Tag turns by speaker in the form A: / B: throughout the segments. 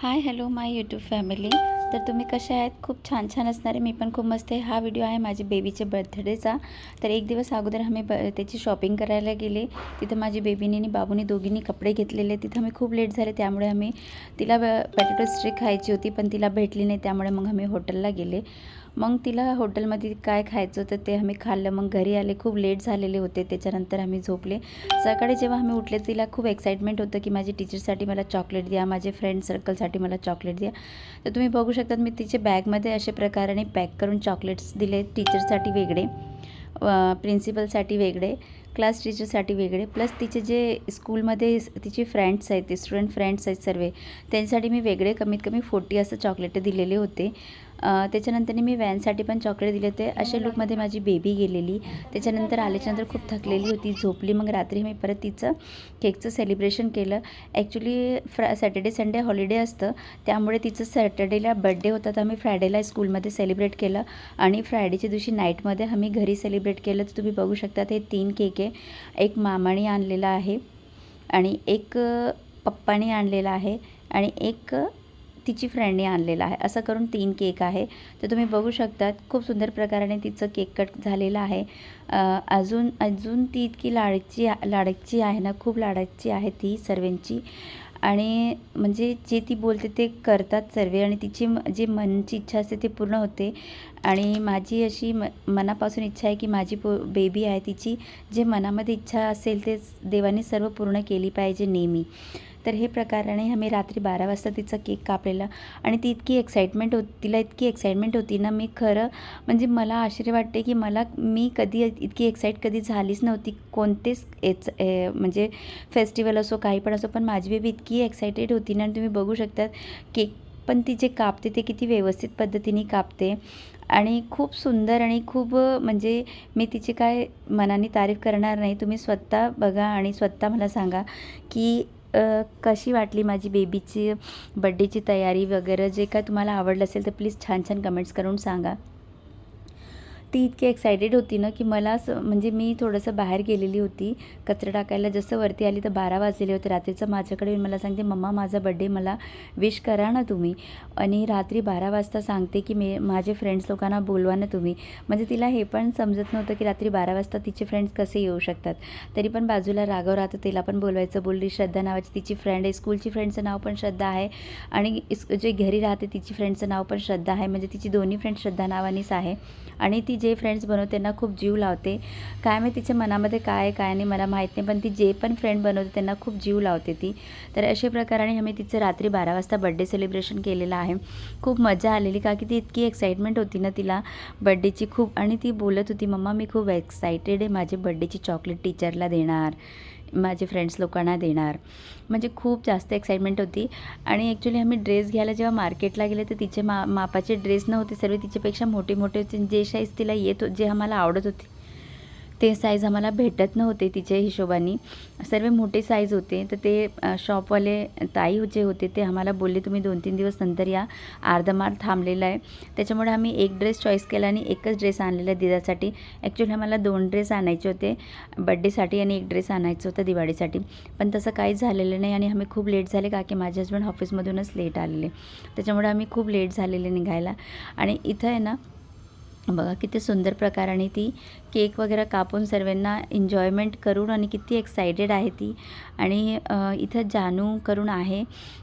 A: Hi hello my YouTube family तर तुम्ही कसे आहेत? खूप छान छान असणारे. मी पण खूप मस्त आहे. हा व्हिडिओ आहे माझी बेबीचे बर्थडेचा तर एक दिवस अगोदर आम्ही ब त्याची शॉपिंग करायला गेले. तिथं माझी बेबीने आणि बाबूने दोघींनी कपडे घेतलेले. तिथं आम्ही खूप लेट झाले. त्यामुळे आम्ही तिला पॅटेटो स्ट्रीक खायची होती पण तिला भेटली नाही. त्यामुळे मग आम्ही हॉटेलला गेले. मग तिला हॉटेलमध्ये काय खायचं होतं ते आम्ही खाल्लं. मग घरी आले खूप लेट झालेले होते. त्याच्यानंतर आम्ही झोपले. सकाळी जेव्हा आम्ही उठले तिला खूप एक्साइटमेंट होतं की माझी टीचरसाठी मला चॉकलेट द्या माझे फ्रेंड सर्कलसाठी मला चॉकलेट द्या. तर तुम्ही बघू शकतात मी तिचे बॅगमध्ये अशा प्रकाराने पॅक करून चॉकलेट्स दिले टीचरसाठी वेगळे प्रिन्सिपलसाठी वेगळे. क्लास टीचरसाठी वेगळे. प्लस तिचे जे स्कूलमध्ये तिचे फ्रेंड्स आहेत ते स्टुडंट फ्रेंड्स आहेत सर्व त्यांच्यासाठी मी वेगळे कमीत कमी फोर्टी असं चॉकलेट दिलेले होते. त्याच्यानंतर मी व्हॅनसाठी पण चॉकलेट दिले होते. अशा लुकमध्ये माझी बेबी गेलेली. त्याच्यानंतर आल्याच्यानंतर खूप थकलेली होती झोपली. मग रात्री मी परत तिचं केकचं सेलिब्रेशन केलं. Actually Fri Saturday Sunday holiday असतं. त्यामुळे तिचं सॅटर्डेला बड्डे होता तर आम्ही फ्रायडेला स्कूलमध्ये सेलिब्रेट केलं. आणि फ्रायडेच्या दिवशी नाईटमध्ये आम्ही घरी सेलिब्रेट केलं. तर तुम्ही बघू शकता हे तीन केक आहे. एक मामाने आणलेला आहे आणि एक पप्पाने आणलेला आहे आणि एक तिची फ्रेंडने आणलेला आहे. असं करून तीन केक आहे. तर तुम्ही बघू शकतात खूप सुंदर प्रकाराने तिचं केक कट झालेलं आहे. अजून अजून ती इतकी लाडची लाडकची आहे ना खूप लाडाची आहे ती सर्वांची. आणि म्हणजे जे ती बोलते ते करतात सर्व आणि तिची जे मनची इच्छा असते ते पूर्ण होते. आणि माझी अशी म मनापासून इच्छा आहे की माझी पो बेबी आहे तिची जे मनामध्ये इच्छा असेल ते देवाने सर्व पूर्ण केली पाहिजे नेहमी. तर हे प्रकाराने आम्ही रात्री बारा वाजता तिचा केक कापलेला. आणि ती इतकी एक्साइटमेंट होती तिला इतकी एक्साइटमेंट होती ना मी खरं म्हणजे मला आश्चर्य वाटते की मला मी कधी इतकी एक्साईट कधी झालीच नव्हती. कोणतेच एच म्हणजे फेस्टिवल असो काही पण असो पण माझी बेबी इतकी एक्सायटेड होती ना आणि तुम्ही बघू शकतात केक पण ती जे कापते ते किती व्यवस्थित पद्धतीने कापते. आणि खूप सुंदर आणि खूप म्हणजे मी तिची काय मनाने तारीफ करणार नाही. तुम्ही स्वतः बघा आणि स्वतः मला सांगा की कशी वाटली माझी बेबीची बड्डेची तयारी वगैरे जे काय तुम्हाला आवडलं असेल तर प्लीज छान छान कमेंट्स करून सांगा. ती इतकी एक्सायटेड होती ना की मला असं म्हणजे मी थोडंसं बाहेर गेलेली होती कचरा टाकायला जसं वरती आली तर बारा वाजलेले होते रात्रीचं माझ्याकडे येऊन मला सांगते मम्मा माझा बड्डे मला विश करा ना तुम्ही. आणि रात्री बारा वाजता सांगते की मे माझे फ्रेंड्स लोकांना बोलवा ना तुम्ही. म्हणजे तिला हे पण समजत नव्हतं की रात्री बारा वाजता तिचे फ्रेंड्स कसे येऊ शकतात. तरी पण बाजूला राघव राहतो तिला पण बोलवायचं बोलली श्रद्धा नावाची तिची फ्रेंड आहे स्कूलची फ्रेंडचं नाव पण श्रद्धा आहे. आणि जे घरी राहते तिची फ्रेंडचं नाव पण श्रद्धा आहे म्हणजे तिची दोन्ही फ्रेंड श्रद्धा नावानेच आहे. आणि ती जे फ्रेंड्स बनवते त्यांना खूप जीव लावते. काय मी तिच्या मनामध्ये काय काय नाही मला माहीत नाही पण ती जे पण फ्रेंड बनवते त्यांना खूप जीव लावते ती. तर अशा प्रकाराने आम्ही तिचं रात्री बारा वाजता बड्डे सेलिब्रेशन केलेलं आहे. खूप मजा आलेली का की ती इतकी एक्साइटमेंट होती ना तिला बड्डेची खूप. आणि ती बोलत होती मम्मा मी खूप एक्सायटेड आहे माझे बड्डेची चॉकलेट टीचरला देणार. माझे फ्रेंड्स लोकांना देणार. म्हणजे खूप जास्त एक्साइटमेंट होती. आणि ॲक्च्युली आम्ही ड्रेस घ्यायला जेव्हा मार्केटला गेले तर तिचे मा मापाचे ड्रेस नव्हते. सर्व तिच्यापेक्षा मोठे मोठे होते जे साईज तिला येत जे आम्हाला आवडत होती. ते साईज आम्हाला भेटत नव्हते तिच्या हिशोबाने. सर्व मोठे साईज होते. तर ते शॉपवाले ताई हो, जे होते ते आम्हाला बोलले तुम्ही दोन तीन दिवस नंतर या. अर्धा माल थांबलेला आहे. त्याच्यामुळे आम्ही एक ड्रेस चॉईस केला आणि एकच ड्रेस आणलेला दिदासाठी. ॲक्च्युली आम्हाला दोन ड्रेस आणायचे होते. बड्डेसाठी आणि एक ड्रेस आणायचं होतं दिवाळीसाठी. पण तसं काहीच झालेलं नाही आणि आम्ही खूप लेट झाले का की माझे हस्बंड ऑफिसमधूनच लेट आलेले. त्याच्यामुळे आम्ही खूप लेट झालेले निघायला. आणि इथं आहे ना बघा किती सुंदर प्रकाराने ती केक वगैरे कापून सर्वांना एन्जॉयमेंट करून आणि किती एक्सायटेड आहे ती. आणि इथं जानू करून आहे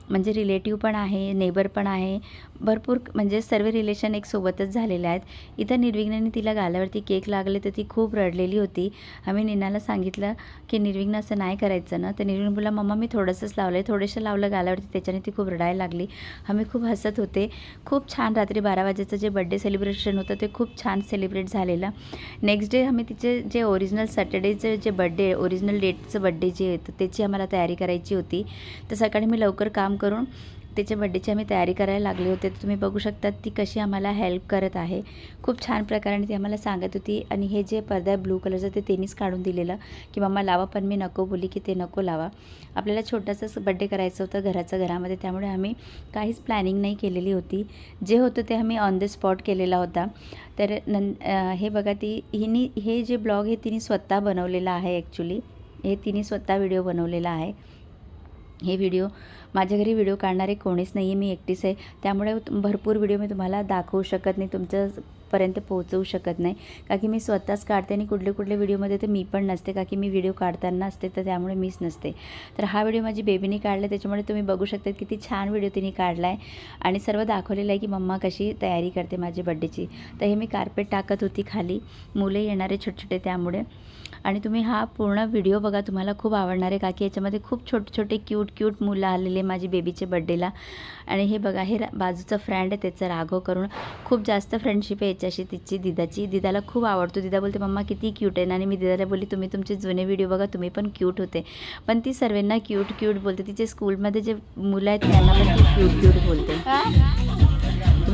A: म्हणजे रिलेटिव्ह पण आहे नेबर पण आहे. भरपूर म्हणजे सर्व रिलेशन एक सोबतच झालेले आहेत. इथं निर्विघ्नाने तिला गालावरती केक लागले तर ती खूप रडलेली होती. आम्ही निनाला सांगितलं की निर्विघ्न असं नाही करायचं ना. तर निर्विघ्न बोला मम्मा मी थोडंसंच लावलं आहे थोडंसं लावलं गालावरती त्याच्याने ती खूप रडायला लागली. आम्ही खूप हसत होते. खूप छान रात्री बारा वाजेचं जे बड्डे सेलिब्रेशन होतं ते खूप छान सेलिब्रेट झालेलं. नेक्स्ट डे आम्ही तिचे जे ओरिजिनल सॅटर्डेचं जे बड्डे ओरिजिनल डेटचं बड्डे जे येतं त्याची आम्हाला तयारी करायची होती. तर सकाळी मी लवकर काम करून त्याच्या बड्डेची आम्ही तयारी करायला लागले होते. तर तुम्ही बघू शकता ती कशी आम्हाला हेल्प करत आहे. खूप छान प्रकाराने ती आम्हाला सांगत होती. आणि हे जे पडदा आहे ब्लू कलरचं ते त्यांनीच काढून दिलेलं. की मम्मा लावा पण मी नको बोली की ते नको लावा. आपल्याला छोटासाच बड्डे करायचं होतं घराचं घरामध्ये. त्यामुळे आम्ही काहीच प्लॅनिंग नाही केलेली होती. जे होतं ते आम्ही ऑन द स्पॉट केलेला होता. तर नं हे बघा ती हिनी हे जे ब्लॉग हे तिने स्वतः बनवलेलं आहे ॲक्च्युली हे तिने स्वतः व्हिडिओ बनवलेला आहे. हे व्हिडिओ माझ्या घरी व्हिडिओ काढणारे कोणीच नाही आहे मी एकटीच आहे. त्यामुळे भरपूर व्हिडिओ मी तुम्हाला दाखवू शकत नाही. तुमचं पर्यंत पोहोचवू शकत नाही. का की मी स्वतःच काढते आणि कुठले कुठले व्हिडिओमध्ये तर मी पण नसते. का की मी व्हिडिओ काढताना असते तर त्यामुळे मीच नसते. तर हा व्हिडिओ माझी बेबीने काढला त्याच्यामुळे तुम्ही बघू शकता किती छान व्हिडिओ तिने काढला आहे आणि सर्व दाखवलेलं आहे की मम्मा कशी तयारी करते माझी बड्डेची तर हे मी कार्पेट टाकत होती खाली. मुले येणारे छोटे छोटे त्यामुळे. आणि तुम्ही हा पूर्ण व्हिडिओ बघा तुम्हाला खूप आवडणार आहे. का की याच्यामध्ये खूप छोटे छोटे क्यूट क्यूट मुलं आलेले माझी बेबीचे बड्डेला आणि हे बघा हे रा- बाजूचा फ्रेंड आहे त्याचा राघव करून. खूप जास्त फ्रेंडशिप आहे याच्याशी तिची दिदाची. दिदाला खूप आवडतो. दिदा बोलते मम्मा किती क्यूट आहे. ना आणि मी दिदाला बोलली तुम्ही तुमचे जुने व्हिडिओ बघा तुम्ही पण क्यूट होते. पण ती सर्वांना क्यूट क्यूट बोलते. तिचे स्कूलमध्ये जे मुलं आहेत त्यांना पण ती क्यूट क्यूट बोलते.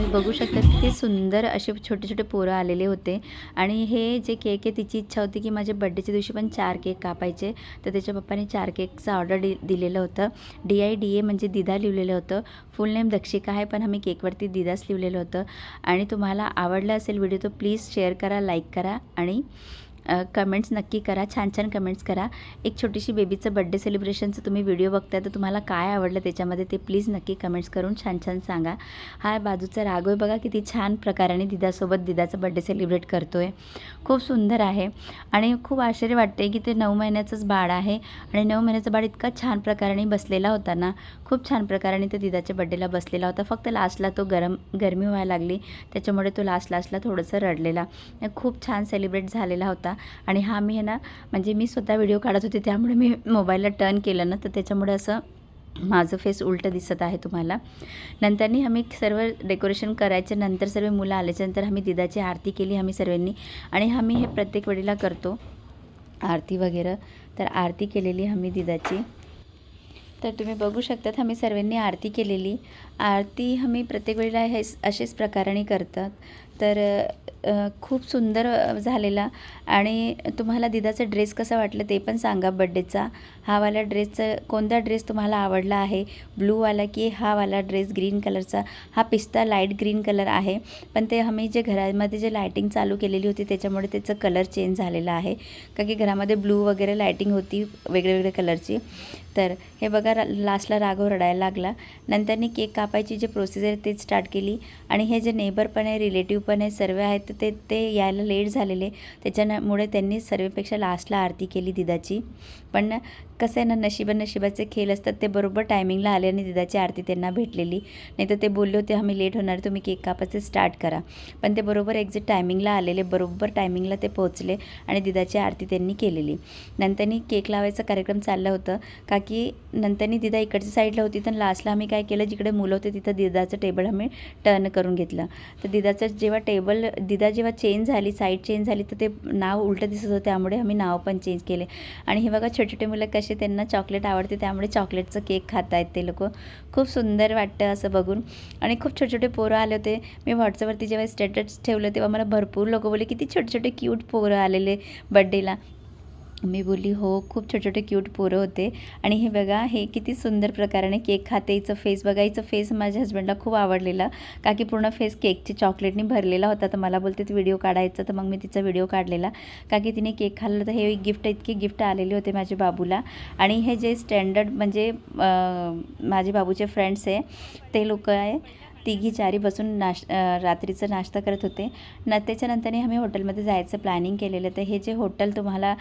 A: तुम्ही बघू शकता किती सुंदर असे छोटे छोटे पोरं आलेले होते. आणि हे जे केक आहे तिची इच्छा होती की माझ्या बड्डेच्या दिवशी पण चार केक कापायचे. तर त्याच्या पप्पाने चार केकचं ऑर्डर दि दिलेलं होतं. डी आय डी ए म्हणजे दिदा लिहिलेलं होतं. फुल नेम दक्षिका आहे पण आम्ही केकवरती दिदाच लिहिलेलं होतं. आणि तुम्हाला आवडलं असेल व्हिडिओ तर प्लीज शेअर करा लाईक करा आणि कमेंट्स नक्की करा. छान छान कमेंट्स करा. एक छोटीशी बेबीचं बड्डे सेलिब्रेशनचं तुम्ही व्हिडिओ बघताय तर तुम्हाला काय आवडलं त्याच्यामध्ये ते प्लीज नक्की कमेंट्स करून छान छान सांगा. हा बाजूचा राघव आहे बघा किती छान प्रकाराने दिदासोबत दिदाचा बड्डे सेलिब्रेट करतो आहे खूप सुंदर आहे. आणि खूप आश्चर्य वाटते की ते नऊ महिन्याचंच बाळ आहे आणि नऊ महिन्याचं बाळ इतका छान प्रकाराने बसलेला होता ना. खूप छान प्रकाराने ते दिदाच्या बड्डेला बसलेला होता. फक्त लास्टला तो गरम गरमी व्हायला लागली. त्याच्यामुळे तो लास्ट लास्टला थोडंसं रडलेला. खूप छान सेलिब्रेट झालेला होता. आणि हा मी आहे ना म्हणजे मी स्वतः व्हिडिओ काढत होते त्यामुळे मी मोबाईलला टर्न केलं ना तर त्याच्यामुळे असं माझं फेस उलटं दिसत आहे तुम्हाला. नंतरनी आम्ही सर्व डेकोरेशन करायच्या नंतर सर्व मुलं आल्याच्यानंतर आम्ही दिदाची आरती केली आम्ही सर्वांनी. आणि आम्ही हे प्रत्येक वेळेला करतो आरती वगैरे. तर आरती केलेली आम्ही दिदाची. तर तुम्ही बघू शकतात आम्ही सर्वांनी आरती केलेली. आरती आम्ही प्रत्येक वेळेला हे असेच प्रकाराने करतात. तर खूप सुंदर झालेला. आणि तुम्हाला दिदाचा ड्रेस कसा वाटलं ते पण सांगा बड्डेचा. हा वाला ड्रेसचा कोणता ड्रेस तुम्हाला आवडला आहे? ब्लूवाला की हा वाला ड्रेस ग्रीन कलरचा? हा पिस्ता लाइट ग्रीन कलर आहे. पण ते आम्ही जे घरामध्ये जे लायटिंग चालू केलेली होती त्याच्यामुळे त्याचं कलर चेंज झालेला आहे. का की घरामध्ये ब्लू वगैरे लायटिंग होती वेगळ्या कलरची. तर हे बघा रा लास्टला राघव रडायला लागला. नंतरनी केक कापायची जी प्रोसिजर आहे तेच स्टार्ट केली. आणि हे जे नेबर पण आहे रिलेटिव्ह पण आहे सर्व आहेत ते ते यायला लेट झालेले. त्याच्यामुळे त्यांनी सर्वेपेक्षा लास्टला आरती केली दिदाची. पण कसं आहे ना नशिबा नशिबाचे खेळ असतात ते बरोबर टायमिंगला आले आणि दिदाची आरती त्यांना भेटलेली. नाही तर ते बोलले होते आम्ही लेट होणार तुम्ही केक कापायचे स्टार्ट करा. पण ते बरोबर एक्झॅक्ट टायमिंगला आलेले बरोबर टायमिंगला ते पोहोचले आणि दिदाची आरती त्यांनी केलेली. नंतरनी केक लावायचा कार्यक्रम चालला होतं. का की नंतरनी दिदा इकडच्या साईडला होती. तर लास्टला आम्ही काय केलं? जिकडे मुलं होते तिथं दिदाचं टेबल आम्ही टर्न करून घेतलं. तर दिदाचं जेव्हा टेबल दिदा जेव्हा चेंज झाली साईड चेंज झाली तर ते नाव उलटं दिसत होतं. त्यामुळे आम्ही नाव पण चेंज केले. आणि हे बघा छोटे छोटे मुलं कसे त्यांना चॉकलेट आवडते त्यामुळे चॉकलेटचं केक खात आहेत ते लोक. खूप सुंदर वाटतं असं बघून. आणि खूप छोटे छोटे पोरं आले होते. मी व्हॉट्सअपवरती जेव्हा स्टेटस ठेवलं तेव्हा मला भरपूर लोक बोलले किती छोटे छोटे क्यूट पोरं आलेले बड्डेला मी बोलली हो खूप छोटे छोटे क्यूट पोरं होते. आणि हे बघा हे किती सुंदर प्रकाराने केक खाते. हिचं फेस बघा हिचं फेस माझ्या हस्बंडला खूप आवडलेला. का की पूर्ण फेस केकची चॉकलेटनी भरलेला होता. तर मला बोलते ते व्हिडिओ काढायचा. तर मग मी तिचा व्हिडिओ काढलेला. का की तिने केक खाल्लं तर हे गिफ्ट इतके गिफ्ट आलेले होते माझ्या बाबूला. आणि हे जे स्टँडर्ड म्हणजे माझे बाबूचे फ्रेंड्स आहे ते लोक आहे. तिघी चारी बसून नाश रात्रीचं नाश्ता करत होते. न त्याच्यानंतरने आम्ही हॉटेलमध्ये जायचं प्लॅनिंग केलेलं. तर हे जे हॉटेल तुम्हाला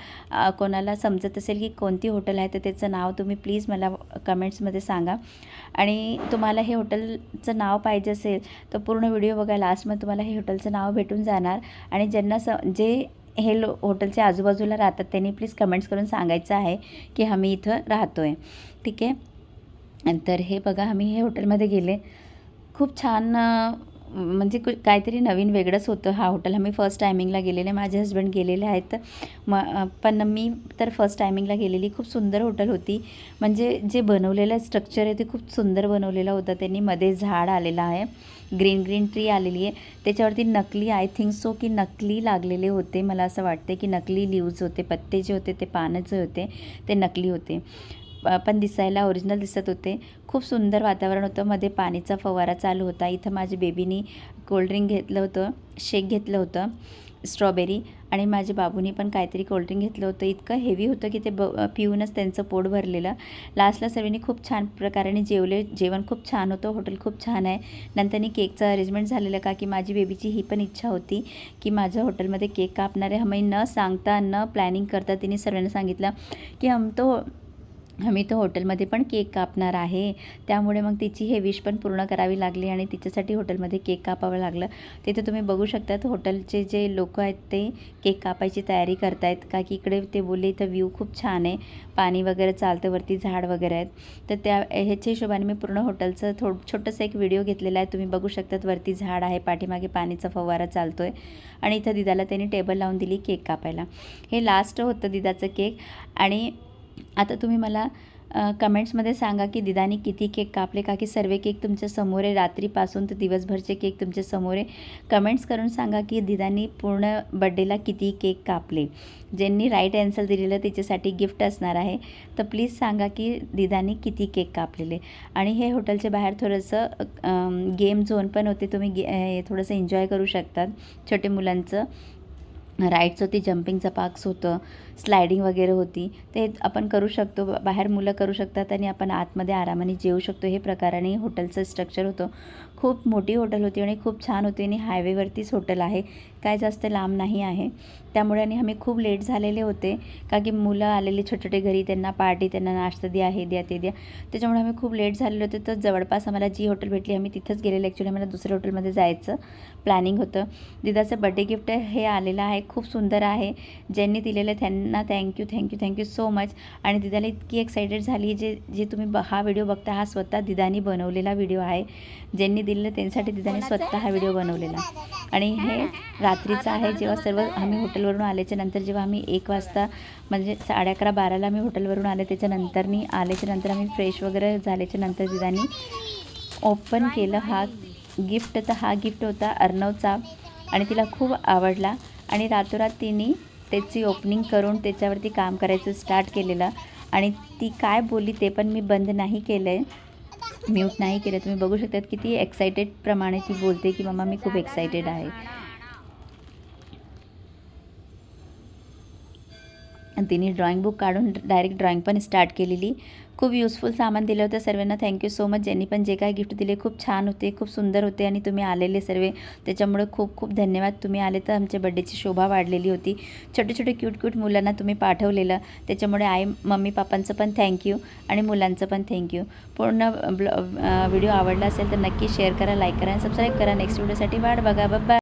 A: कोणाला समजत असेल की कोणती हॉटेल आहे तर त्याचं नाव तुम्ही प्लीज मला कमेंट्समध्ये सांगा. आणि तुम्हाला हे हॉटेलचं नाव पाहिजे असेल तर पूर्ण व्हिडिओ बघा. लास्टमध्ये तुम्हाला हे हॉटेलचं नाव भेटून जाणार. आणि ज्यांना स जे हे लो हॉटेलच्या आजूबाजूला राहतात त्यांनी प्लीज कमेंट्स करून सांगायचं आहे की आम्ही इथं राहतो आहे ठीक आहे? तर हे बघा आम्ही हे हॉटेलमध्ये गेले. खूप छान म्हणजे कु- काहीतरी नवीन वेगळंच होतं हा हॉटेल आम्ही फर्स्ट टायमिंगला गेलेले माझे हस्बंड गेलेले आहेत. म पण मी तर फर्स्ट टायमिंगला गेलेली. खूप सुंदर हॉटेल होती. म्हणजे जे बनवलेलं स्ट्रक्चर आहे ते खूप सुंदर बनवलेलं होतं. त्यांनी मध्ये झाड आलेलं आहे. ग्रीन ग्रीन ट्री आलेली आहे. त्याच्यावरती नकली आय थिंक सो की नकली लागलेले होते. मला असं वाटते की नकली लिव्ज होते पत्ते जे होते ते पानं जे होते ते नकली होते. पण दिसायला ओरिजिनल दिसत होते. खूप सुंदर वातावरण होतं. मध्ये पाणीचा फवारा चालू होता. इथं माझ्या बेबीनी कोल्ड्रिंक घेतलं होतं. शेक घेतलं होतं. स्ट्रॉबेरी आणि माझ्या बाबूनी पण काहीतरी कोल्ड्रिंक घेतलं होतं. इतकं हेवी होतं की ते ब पिऊनच त्यांचं पोट भरलेलं. लास्टला सर्वांनी खूप छान प्रकाराने जेवले. जेवण खूप छान होतं. हॉटेल खूप छान आहे. नंतरनी केकचं अरेंजमेंट झालेलं का की माझी बेबीची ही पण इच्छा होती की माझ्या हॉटेलमध्ये केक कापणार. आहे न सांगता न प्लॅनिंग करता तिने सर्वांना सांगितलं की हम तो आम्ही तो हॉटेलमध्ये पण केक कापणार आहे. त्यामुळे मग तिची हे विश पण पूर्ण करावी लागली आणि तिच्यासाठी हॉटेलमध्ये केक कापावं लागलं. तिथे तुम्ही बघू शकतात हॉटेलचे जे लोक आहेत ते केक कापायची तयारी करतायत. का की इकडे ते बोलले इथं व्ह्यू खूप छान आहे. पाणी वगैरे चालतं वरती झाड वगैरे आहेत. तर त्या ह्याच्या हिशोबाने मी पूर्ण हॉटेलचं थोडं छोटंसं एक व्हिडिओ घेतलेला आहे. तुम्ही बघू शकतात वरती झाड आहे पाठीमागे पाणीचा फवारा चालतो आहे आणि इथं दिदाला त्यांनी टेबल लावून दिली केक कापायला. हे लास्ट होतं दिदाचं केक. आणि आता तुम्ही मला कमेंट्समध्ये सांगा की दिदानी किती केक कापले? का की सर्व केक तुमच्यासमोर आहे? रात्रीपासून तर दिवसभरचे केक तुमच्यासमोर आहे. कमेंट्स करून सांगा की दिदानी पूर्ण बड्डेला किती केक कापले? ज्यांनी राईट आन्सर दिलेलं त्याच्यासाठी गिफ्ट असणार आहे. तर प्लीज सांगा की दिदानी किती केक कापलेले? आणि हे हॉटेलच्या बाहेर थोडंसं गेम झोन पण होते. तुम्ही गे थोडंसं एन्जॉय करू शकतात. छोटे मुलांचं. राईड्स होती जम्पिंगचं पार्क्स होतं. स्लायडिंग वगैरे होती ते आपण करू शकतो बाहेर मुलं करू शकतात आणि आपण आतमध्ये आरामाने जेवू शकतो. हे प्रकाराने हॉटेलचं स्ट्रक्चर होतं. खूप मोठी हॉटेल होती आणि खूप छान होती आणि हायवेवरतीच हॉटेल आहे. काय जास्त लांब नाही आहे. त्यामुळे आणि आम्ही खूप लेट झालेले होते का की मुलं आलेले छोटे छोटे घरी त्यांना पार्टी त्यांना नाश्ता द्या हे द्या ते द्या. त्याच्यामुळे आम्ही खूप लेट झालेलो होते. तर जवळपास आम्हाला जी हॉटेल भेटली आम्ही तिथंच गेलेलो. ॲक्च्युली आम्हाला दुसऱ्या हॉटेलमध्ये जायचं प्लॅनिंग होतं. दिदाचं बड्डे गिफ्ट हे आलेलं आहे. खूप सुंदर आहे. ज्यांनी दिलेलं त्यांना thank you thank you thank you so much आणि दिदाला इतकी एक्सायटेड झाली जे जे तुम्ही ब हा व्हिडिओ बघता हा स्वतः दिदानी बनवलेला व्हिडिओ आहे. ज्यांनी दिलेलं त्यांच्यासाठी दिदाने स्वतः हा व्हिडिओ बनवलेला. आणि हे रात्रीचं आहे जेव्हा सर्व आम्ही हॉटेलवरून आल्याच्यानंतर जेव्हा आम्ही एक वाजता म्हणजे साडे अकरा बाराला आम्ही हॉटेलवरून आले त्याच्यानंतरनी आल्याच्यानंतर आम्ही फ्रेश वगैरे झाल्याच्यानंतर दिदानी ओपन केलं हा गिफ्ट तर हा गिफ्ट होता अर्णवचा आणि तिला खूप आवडला. आणि रातोरात तिने त्याची ओपनिंग करून त्याच्यावरती काम करायचं स्टार्ट केलेलं. आणि ती काय बोलली ते पण मी बंद नाही केलं आहे म्यूट नाही केलं. तुम्ही बघू शकतात किती एक्सायटेड प्रमाणे ती बोलते की मम्मा मी खूप एक्सायटेड आहे. आणि तिने ड्रॉइंग बुक काढून डायरेक्ट ड्रॉइंग पण स्टार्ट केलेली. खूप युजफुल सामान दिलं होतं सर्वांना. थँक्यू सो मच ज्यांनी पण जे काय गिफ्ट दिले खूप छान होते खूप सुंदर होते आणि तुम्ही आलेले सर्व. त्याच्यामुळे खूप खूप धन्यवाद. तुम्ही आले तर आमच्या बड्डेची शोभा वाढलेली होती. छोटे छोटे क्यूट क्यूट मुलांना तुम्ही पाठवलेलं. त्याच्यामुळे आई मम्मी पापांचं पण थँक्यू आणि मुलांचं पण थँक्यू पूर्ण ब्ल व्हिडिओ आवडला असेल तर नक्की शेअर करा लाईक करा आणि सबस्क्राईब करा. नेक्स्ट व्हिडिओसाठी वाट बघा. बाय